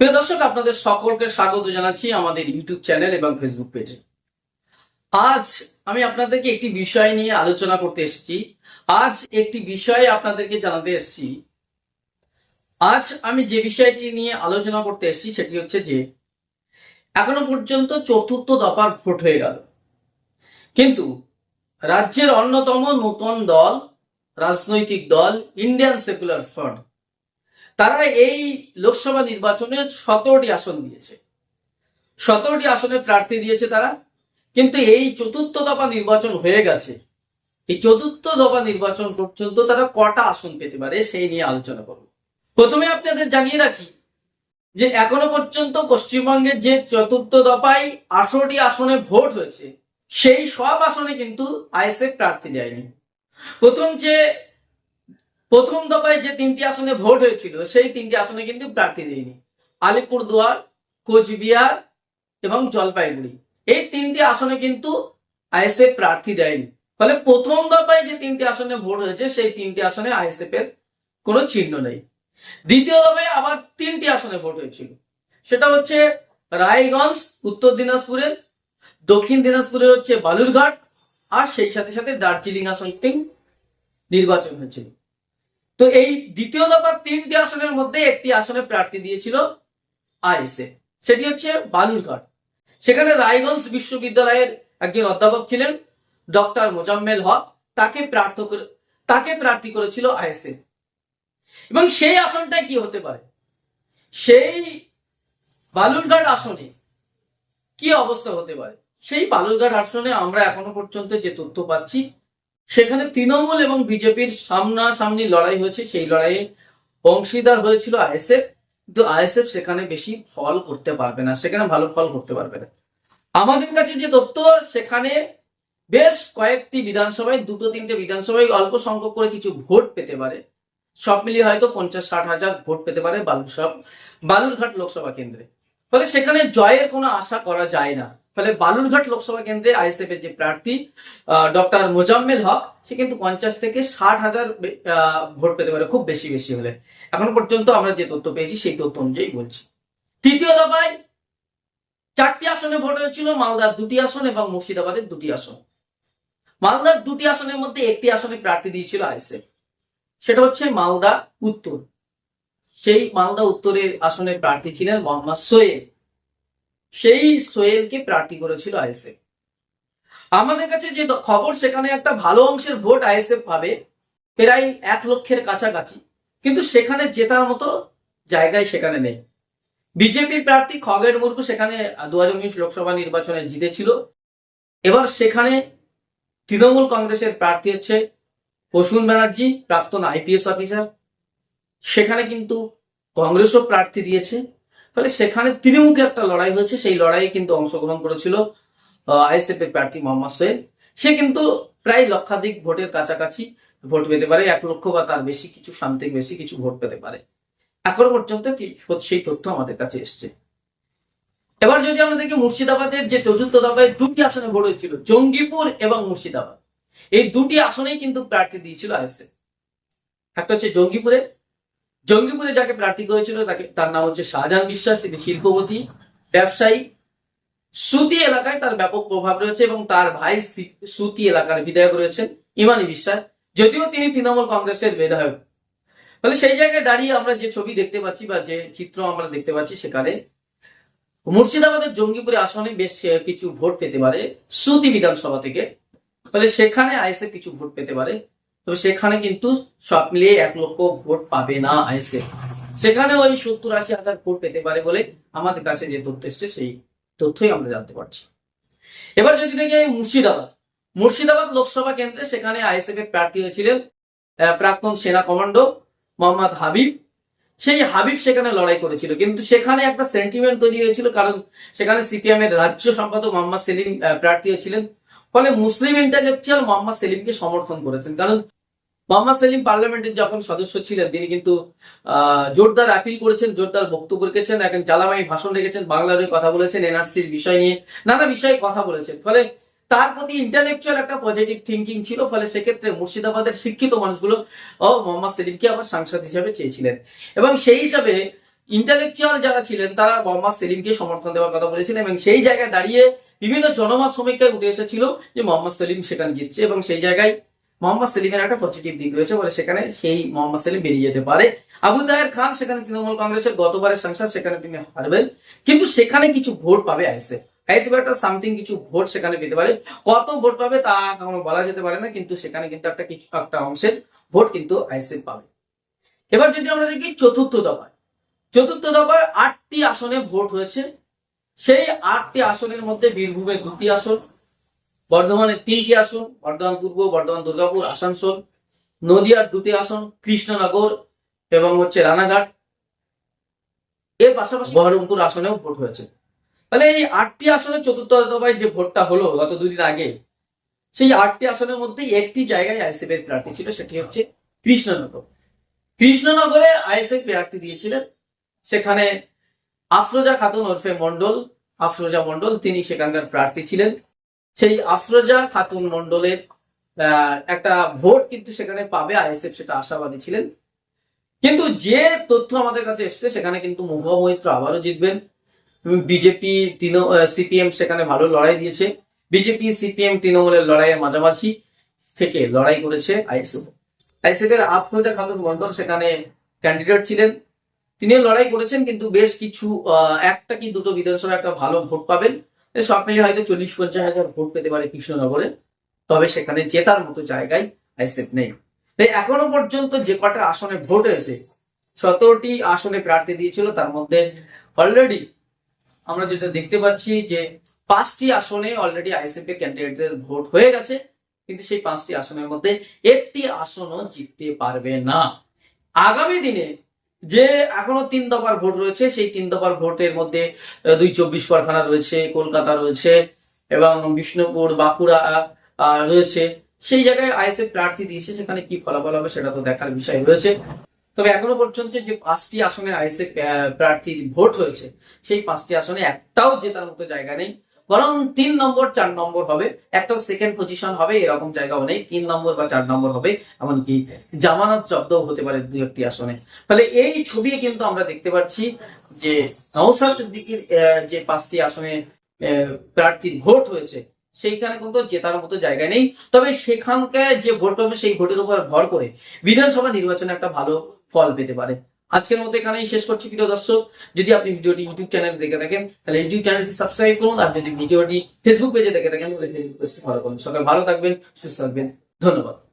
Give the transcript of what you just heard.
প্রিয় দর্শক, আপনাদের সকলকে স্বাগত জানাচ্ছি আমাদের ইউটিউব চ্যানেল এবং ফেসবুক পেজে। আজ আমি আপনাদেরকে একটি বিষয় নিয়ে আলোচনা করতে এসেছি। আজ একটি বিষয় আপনাদেরকে জানাতে এসেছি। আজ আমি যে বিষয়টি নিয়ে আলোচনা করতে এসেছি, সেটি হচ্ছে যে, এখনও পর্যন্ত চতুর্থ দফার ভোট হয়ে গেল। কিন্তু রাজ্যের অন্যতম নতুন দল, রাজনৈতিক দল ইন্ডিয়ান সেকুলার ফ্রন্ট তারা এই লোকসভা নির্বাচনে সতেরোটি আসন দিয়েছে। সতেরোটি আসনে প্রার্থী দিয়েছে তারা। কিন্তু এই চতুর্থ দফা নির্বাচন হয়ে গেছে। এই চতুর্থ দফা নির্বাচন পর্যন্ত তারা কটা আসন পেতে পারে সেই নিয়ে আলোচনা করব। প্রথমে আপনাদের জানিয়ে রাখি যে এখনও পর্যন্ত পশ্চিমবঙ্গের যে চতুর্থ দফায় আঠারোটি আসনে ভোট হয়েছে, সেই সব আসনে কিন্তু আইএসএফ প্রার্থী দেয়নি। প্রথম যে প্রথম দফায় যে তিনটি আসনে ভোট হয়েছিল, সেই তিনটি আসনে কিন্তু প্রার্থী দেয়নি। আলিপুরদুয়ার, কোচবিহার এবং জলপাইগুড়ি। এই তিনটি আসনে কিন্তু আইএসএফ প্রার্থী দেয়নি। ফলে প্রথম দফায় যে তিনটি আসনে ভোট হয়েছে, সেই তিনটি আসনে আইএসএফ এর কোনো চিহ্ন নেই। দ্বিতীয় দফায় আবার তিনটি আসনে ভোট হয়েছিল। সেটা হচ্ছে রায়গঞ্জ, উত্তর দিনাজপুরের, দক্ষিণ দিনাজপুরের হচ্ছে বালুরঘাট, আর সেই সাথে সাথে দার্জিলিং আসনটি নির্বাচন হয়েছিল। তো এই দ্বিতীয় দফার তিনটি আসনের মধ্যে একটি আসনে প্রার্থী দিয়েছিল আইএসএ, সেটি হচ্ছে বালুরঘাট সেখানে রায়গঞ্জ বিশ্ববিদ্যালয়ের একজন অধ্যাপক ছিলেন ডক্টর মোজাম্মেল হক, তাকে প্রার্থ তাকে প্রার্থী করেছিল আইএসএ। এবং সেই আসনটাই কি হতে পারে? সেই বালুরঘাট আসনে কি অবস্থা হতে পারে? সেই বালুরঘাট আসনে আমরা এখনও পর্যন্ত যে তথ্য পাচ্ছি সেখানে তৃণমূল এবং বিজেপির সামনাসামনি লড়াই হয়েছে। সেই লড়াইয়ে অংশীদার হয়েছিল আইএসএফ। কিন্তু আইএসএফ সেখানে বেশি ফল করতে পারবে না। সেখানে ভালো ফল করতে পারবে না। আমাদের কাছে যে তথ্য, সেখানে বেশ কয়েকটি বিধানসভায়, দুটো তিনটে বিধানসভায় অল্প সংখ্যক করে কিছু ভোট পেতে পারে। সব মিলিয়ে হয়তো পঞ্চাশ, ষাট হাজার ভোট পেতে পারে বালুরসব বালুরঘাট লোকসভা কেন্দ্রে। ফলে সেখানে জয়ের কোনো আশা করা যায় না। ফলে বালুরঘাট লোকসভা কেন্দ্রে আইএসএফ এর যে প্রার্থী ডক্টর মোজাম্মেল হক, সে কিন্তু পঞ্চাশ থেকে ষাট হাজার ভোট পেতে পারে, খুব বেশি বেশি হলে। এখন পর্যন্ত আমরা যে তথ্য পেয়েছি, সেই তথ্য অনুযায়ী বলছি। তৃতীয় দফায় চারটি আসনে ভোট হয়েছিল, মালদার দুটি আসন এবং মুর্শিদাবাদের দুটি আসন। মালদার দুটি আসনের মধ্যে একটি আসনে প্রার্থী দিয়েছিল আইএসএফ। সেটা হচ্ছে মালদা উত্তর। সেই মালদা উত্তরের আসনে প্রার্থী ছিলেন মোহাম্মদ সোয়েল সেই সোয়েলকে প্রার্থী করেছিল আইএসএফ। আমাদের কাছে যে খবর, সেখানে একটা ভালো অংশের ভোট আইএসএফ পাবে প্রায় এক লক্ষের কাছাকাছি। কিন্তু সেখানে জেতার মতো জায়গায় সেখানে নেই। বিজেপির প্রার্থী খগেন মুর্মু সেখানে দু হাজার উনিশ লোকসভা নির্বাচনে জিতেছিল। এবার সেখানে তৃণমূল কংগ্রেসের প্রার্থী হচ্ছে প্রসূন ব্যানার্জি, প্রাক্তন আইপিএস অফিসার। সেখানে কিন্তু কংগ্রেসও প্রার্থী দিয়েছে। ফলে সেখানে তৃণমুখে একটা লড়াই হয়েছে, সেই লড়াইয়ে কিন্তু অংশগ্রহণ করেছিল আইএসএফ এর প্রার্থী মোহাম্মদ সোহেল। সে কিন্তু প্রায় লক্ষাধিক ভোটের কাছাকাছি ভোট পেতে পারে, এক লক্ষ বা তার বেশি কিছু শান্তিক বেশি কিছু ভোট পেতে পারে। এখনও পর্যন্ত সেই তথ্য আমাদের কাছে এসছে। এবার যদি আমরা দেখি মুর্শিদাবাদের যে চতুর্থ দফায় দুটি আসনে ভোট হয়েছিল, জঙ্গিপুর এবং মুর্শিদাবাদ। এই দুটি আসনেই কিন্তু প্রার্থী দিয়েছিল আইএসএফ। একটা হচ্ছে জঙ্গিপুরে জঙ্গিপুরে যাকে প্রার্থী করেছিল, তাকে তার নাম হচ্ছে শাহজাহান বিশ্বাস, তিনি শিল্পপতি, ব্যবসায়ী। সুতি এলাকায় তার ব্যাপক প্রভাব রয়েছে এবং তার ভাই সুতি এলাকার বিধায়ক রয়েছেন ইমানি বিশ্বাস, যদিও তিনি তৃণমূল কংগ্রেসের বিধায়ক। ফলে সেই জায়গায় দাঁড়িয়ে আমরা যে ছবি দেখতে পাচ্ছি বা যে চিত্র আমরা দেখতে পাচ্ছি সেখানে মুর্শিদাবাদের জঙ্গিপুরে আসনে বেশ কিছু ভোট পেতে পারে সুতি বিধানসভা থেকে। ফলে সেখানে আইএসএফ কিছু ভোট পেতে পারে। তবে সেখানে কিন্তু সব মিলিয়ে এক লক্ষ ভোট পাবে না আইএসএফ। সেখানে ওই সত্তর আশি হাজার ভোট পেতে পারে বলে আমাদের কাছে যে তথ্য এসছে, সেই তথ্যই আমরা জানতে পারছি। এবার যদি দেখি মুর্শিদাবাদ। মুর্শিদাবাদ লোকসভা কেন্দ্রে সেখানে আইএসএফ এর প্রার্থী হয়েছিলেন প্রাক্তন সেনা কমান্ডো মোহাম্মদ হাবিব। সেই হাবিব সেখানে লড়াই করেছিল, কিন্তু সেখানে একটা সেন্টিমেন্ট তৈরি হয়েছিল, কারণ সেখানে সিপিএম এর রাজ্য সম্পাদক মোহাম্মদ সেলিম প্রার্থী হয়েছিলেন। ফলে মুসলিম ইন্টালেকচুয়াল মোহাম্মদ সেলিমকে সমর্থন করেছেন। কারণ মোহাম্মদ সেলিম পার্লামেন্টের যখন সদস্য ছিলেন, তিনি কিন্তু জোরদার আপিল করেছেন, জোরদার বক্তব্য রেখেছেন, এখন জ্বালামাই ভাষণ রেখেছেন বাংলার কথা বলেছেন এনআরসির বিষয় নিয়ে নানা বিষয়ে কথা বলেছেন। ফলে তার প্রতি ইন্টালেকচুয়াল একটা পজিটিভ থিঙ্কিং ছিল, ফলে সেক্ষেত্রে মুর্শিদাবাদের শিক্ষিত মানুষগুলো, ও, মোহাম্মদ সেলিমকে আবার সাংসদ হিসাবে চেয়েছিলেন। এবং সেই হিসাবে ইন্টালেকচুয়াল যারা ছিলেন, তারা মোহাম্মদ সেলিমকে সমর্থন দেওয়ার কথা বলেছিলেন এবং সেই জায়গায় দাঁড়িয়ে বিভিন্ন জনমত সমীক্ষায় উঠে এসেছিল যে মোহাম্মদ সেলিম সেখানে জিতছে এবং সেই জায়গায় মোহাম্মদ সেলিমের একটা পজিটিভ দিক রয়েছে বলে সেখানে সেই মোহাম্মদ সেলিম বেরিয়ে যেতে পারে। আবু তাহের খান, সেখানে তৃণমূল কংগ্রেসের গতবারের সাংসদ, সেখানে তিনি হারবেন। কিন্তু সেখানে কিছু ভোট পাবে আইসে আইসে একটা সামথিং কিছু ভোট সেখানে পেতে পারে। কত ভোট পাবে তা এখনও বলা যেতে পারে না, কিন্তু সেখানে কিন্তু একটা কিছু, একটা অংশের ভোট কিন্তু আইসে পাবে। এবার যদি আমরা দেখি চতুর্থ দফায়। চতুর্থ দফায় আটটি আসনে ভোট হয়েছে। সেই আটটি আসনের মধ্যে বীরভূমের দুটি আসন, বর্ধমানের তিনটি আসন, বর্ধমান পূর্ব, বর্ধমান দুর্গাপুর, আসানসোল, নদিয়ার দুটি আসন, কৃষ্ণনগর এবং হচ্ছে রানাঘাট। এর পাশাপাশি বহরমপুর আসনেও ভোট হয়েছে। তাহলে এই আটটি আসনে চতুর্থ দফায় যে ভোটটা হলো গত দুদিন আগে, সেই আটটি আসনের মধ্যে একটি জায়গায় আইএসএফ এর প্রার্থী ছিল, সেটি হচ্ছে কৃষ্ণনগর। কৃষ্ণনগরে আইএসএফ প্রার্থী দিয়েছিলেন, সেখানে আফরোজা খাতুন ওরফে মন্ডল আফরোজা মন্ডল তিনি সেখানকার প্রার্থী ছিলেন। সেই আফরোজা খাতুন মন্ডলের একটা ভোট কিন্তু সেখানে পাবে আইএসএফ, সেটা আশাবাদী ছিলেন। কিন্তু যে তথ্য আমাদের কাছে এসছে, সেখানে কিন্তু মহুয়া মৈত্র আবারও জিতবেন। বিজেপি তৃণ সিপিএম সেখানে ভালো লড়াই দিয়েছে। বিজেপি, সিপিএম, তৃণমূলের লড়াইয়ের মাঝামাঝি থেকে লড়াই করেছে আইএসএফ। আইএসএফ এর আফরোজা খাতুন মন্ডল সেখানে ক্যান্ডিডেট ছিলেন। তিনিও লড়াই করেছেন, কিন্তু বেশ কিছু একটা কি দুটো বিধানসভা একটা ভালো ভোট পাবেন। সব মিলিয়ে হয়তো চল্লিশ পঞ্চাশ হাজার ভোট পেতে পারে কৃষ্ণনগরে, তবে সেখানে জেতার মতো জায়গায় আইসেফ নেই। তাই এখনও পর্যন্ত যে কটা আসনে ভোট হয়েছে, সতেরোটি আসনে প্রার্থী দিয়েছিল, তার মধ্যে অলরেডি আমরা যেটা দেখতে পাচ্ছি যে পাঁচটি আসনে অলরেডি আইসিপি ক্যান্ডিডেটদের ভোট হয়ে গেছে, কিন্তু সেই পাঁচটি আসনের মধ্যে একটি আসনও জিততে পারবে না। আগামী দিনে যে এখনও তিন দফার ভোট রয়েছে, সেই তিন দফার ভোটের মধ্যে দুই চব্বিশ পরগনা রয়েছে, কলকাতা রয়েছে এবং বিষ্ণুপুর, বাঁকুড়া রয়েছে। সেই জায়গায় আইএসএফ প্রার্থী দিয়েছে, সেখানে কি ফলাফল হবে সেটা তো দেখার বিষয় রয়েছে। তবে এখনও পর্যন্ত যে পাঁচটি আসনে আইএসএফ প্রার্থীর ভোট হয়েছে, সেই পাঁচটি আসনে একটাও জেতার মতো জায়গা নেই। বরং তিন নম্বর, চার নম্বর হবে। একটা সেকেন্ড পজিশন হবে, এরকম জায়গাও নেই। তিন নম্বর বা চার নম্বর হবে, এমনকি জামানত জব্দও হতে পারে দুই একটি আসনে। ফলে এই ছবি কিন্তু আমরা দেখতে পাচ্ছি যে নওসাদ সিদ্দিকির যে পাঁচটি আসনে প্রার্থীর ভোট হয়েছে, সেইখানে কিন্তু জেতার মতো জায়গা নেই। তবে সেখানকার যে ভোট পাবে সেই ভোটের উপর ভর করে বিধানসভা নির্বাচনে একটা ভালো ফল পেতে পারে। আজকের মতো এখানেই শেষ করছি, প্রিয় দর্শক। যদি আপনি ভিডিওটি ইউটিউব চ্যানেলে দেখে থাকেন, তাহলে ইউটিউব চ্যানেলটি সাবস্ক্রাইব করুন, আর যদি ভিডিওটি ফেসবুক পেজে দেখে থাকেন, তাহলে ফেসবুক পেজটি ফলো করুন। সকাল ভালো থাকবেন, সুস্থ থাকবেন। ধন্যবাদ।